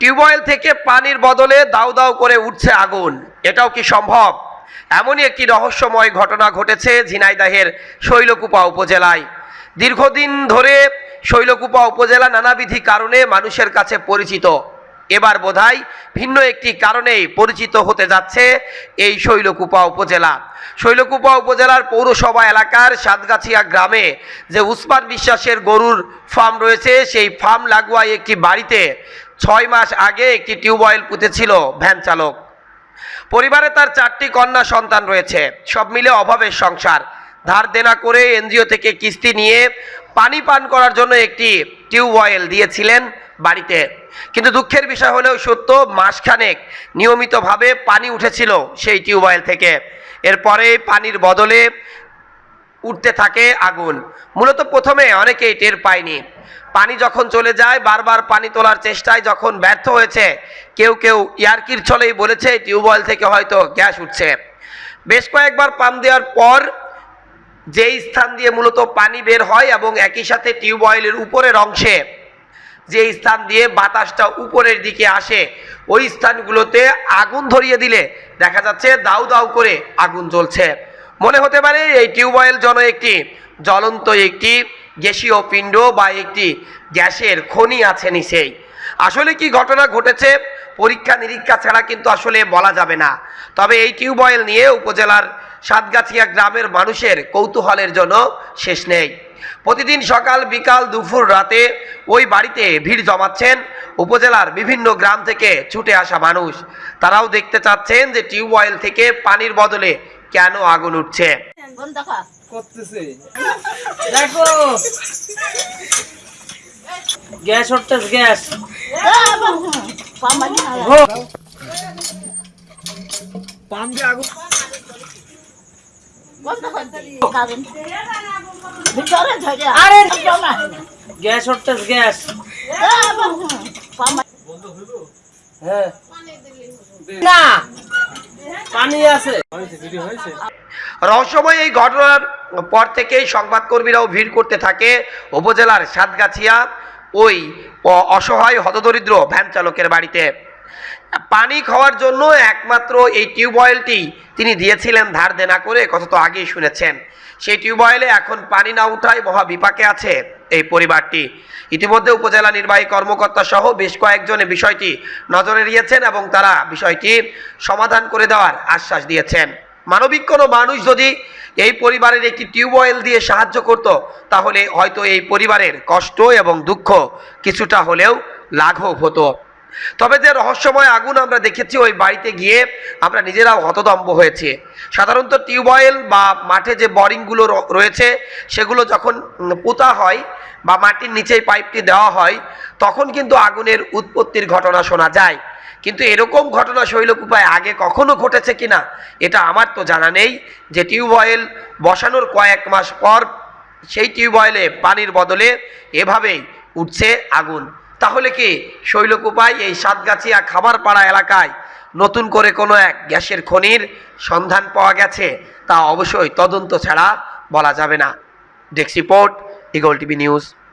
Tubewell থেকে পানির বদলে দাউ দাউ করে উঠছে আগুন। এটাও কি সম্ভব? এমনই একটি রহস্যময় ঘটনা ঘটেছে ঝিনাইদাহের শৈলকুপা উপজেলায়। দীর্ঘদিন ধরে শৈলকুপা উপজেলা নানাবিধি কারণে মানুষের কাছে পরিচিত। এবার বোধহয় ভিন্ন একটি কারণেই পরিচিত হতে যাচ্ছে এই শৈলকুপা উপজেলা। শৈলকুপা উপজেলার পৌরসভা এলাকার সাতগাছিয়া গ্রামে যে উসমান বিশ্বাসের গরুর ফার্ম রয়েছে, সেই ফার্ম লাগোয়া একটি বাড়িতে ছয় মাস আগে একটি টিউবওয়েল পুঁতেছিল ভ্যান চালক। পরিবারে তার চারটি কন্যা সন্তান রয়েছে। সব মিলে অভাবের সংসার। ধার দেনা করে এনজিও থেকে কিস্তি নিয়ে পানি পান করার জন্য একটি টিউবওয়েল দিয়েছিলেন বাড়িতে। কিন্তু দুঃখের বিষয় হলেও সত্য, মাসখানেক নিয়মিতভাবে পানি উঠেছিল সেই টিউবওয়েল থেকে। এরপরে পানির বদলে উঠতে থাকে আগুন। মূলত প্রথমে অনেকেই টের পায়নি। পানি যখন চলে যায়, বারবার পানি তোলার চেষ্টায় যখন ব্যর্থ হয়েছে, কেউ কেউ ইয়ারকির ছলেই বলেছে, টিউবওয়েল থেকে হয়তো গ্যাস উঠছে। বেশ কয়েকবার পাম্প দেওয়ার পর যেই স্থান দিয়ে মূলত পানি বের হয় এবং একই সাথে টিউবওয়েলের উপরের অংশে যে স্থান দিয়ে বাতাসটা উপরের দিকে আসে, ওই স্থানগুলোতে আগুন ধরিয়ে দিলে দেখা যাচ্ছে দাউ দাউ করে আগুন জ্বলছে। মনে হতে পারে এই টিউবওয়েল যেন একটি জ্বলন্ত একটি গ্যাসীয় পিণ্ড বা একটি গ্যাসের খনি আছে নিচেই। আসলে কি ঘটনা ঘটেছে? পরীক্ষা নিরীক্ষা ছাড়া কিন্তু আসলে বলা যাবে না। তবে এই টিউবওয়েল নিয়ে উপজেলার সাতগাছিয়া গ্রামের মানুষের কৌতূহলের জন্য শেষ নেই। প্রতিদিন সকাল, বিকাল, দুপুর, রাতে ওই বাড়িতে ভিড় জমাচ্ছেন উপজেলার বিভিন্ন গ্রাম থেকে ছুটে আসা মানুষ। তারাও দেখতে চাচ্ছেন যে টিউবওয়েল থেকে পানির বদলে কেন আগুন উঠছে? দেখা। গ্যাস হচ্ছে গ্যাস। পাম দিয়ে আগুন। আরে! Gas gas. হ্যাঁ। না। রহস্যময় এই ঘটনার পর থেকেই সংবাদকর্মীরাও ভিড় করতে থাকে উপজেলার সাতগাছিয়া ওই অসহায় হতদরিদ্র ভ্যান চালকের বাড়িতে। পানি খাওয়ার জন্য একমাত্র এই টিউবওয়েলটি তিনি দিয়েছিলেন, ধার দেনা করে, কথা তো আগেই শুনেছেন। সেই টিউবওয়েলে এখন পানি না উঠায় মহা বিপাকে আছে এই পরিবারটি। ইতিমধ্যে উপজেলা নির্বাহী কর্মকর্তা সহ বেশ কয়েকজন বিষয়টি নজরে নিয়েছেন এবং তারা বিষয়টি সমাধান করে দেওয়ার আশ্বাস দিয়েছেন। মানবিক কোনো মানুষ যদি এই পরিবারের একটি টিউবওয়েল দিয়ে সাহায্য করত, তাহলে হয়তো এই পরিবারের কষ্ট এবং দুঃখ কিছুটা হলেও লাঘব হতো। তবে যে রহস্যময় আগুন আমরা দেখেছি, ওই বাড়িতে গিয়ে আমরা নিজেরাও হতদম্ব হয়েছে। সাধারণত টিউবওয়েল বা মাঠে যে বোরিংগুলো রয়েছে, সেগুলো যখন পোতা হয় বা মাটির নিচেই পাইপটি দেওয়া হয়, তখন কিন্তু আগুনের উৎপত্তির ঘটনা শোনা যায়। কিন্তু এরকম ঘটনা শৈলকুপায় আগে কখনো ঘটেছে কিনা, এটা আমার তো জানা নেই। যে টিউবওয়েল বসানোর কয়েক মাস পর সেই টিউবওয়েলে পানির বদলে এভাবেই উঠছে আগুন। তাহলে কি শৈলকুপায় এই সাতগাছিয়া খামারপাড়া এলাকায় নতুন করে কোনো এক গ্যাসের খনির সন্ধান পাওয়া গেছে? তা অবশ্যই তদন্ত ছাড়া বলা যাবে না। ডেক্সিপোর্ট ইগল টিভি নিউজ।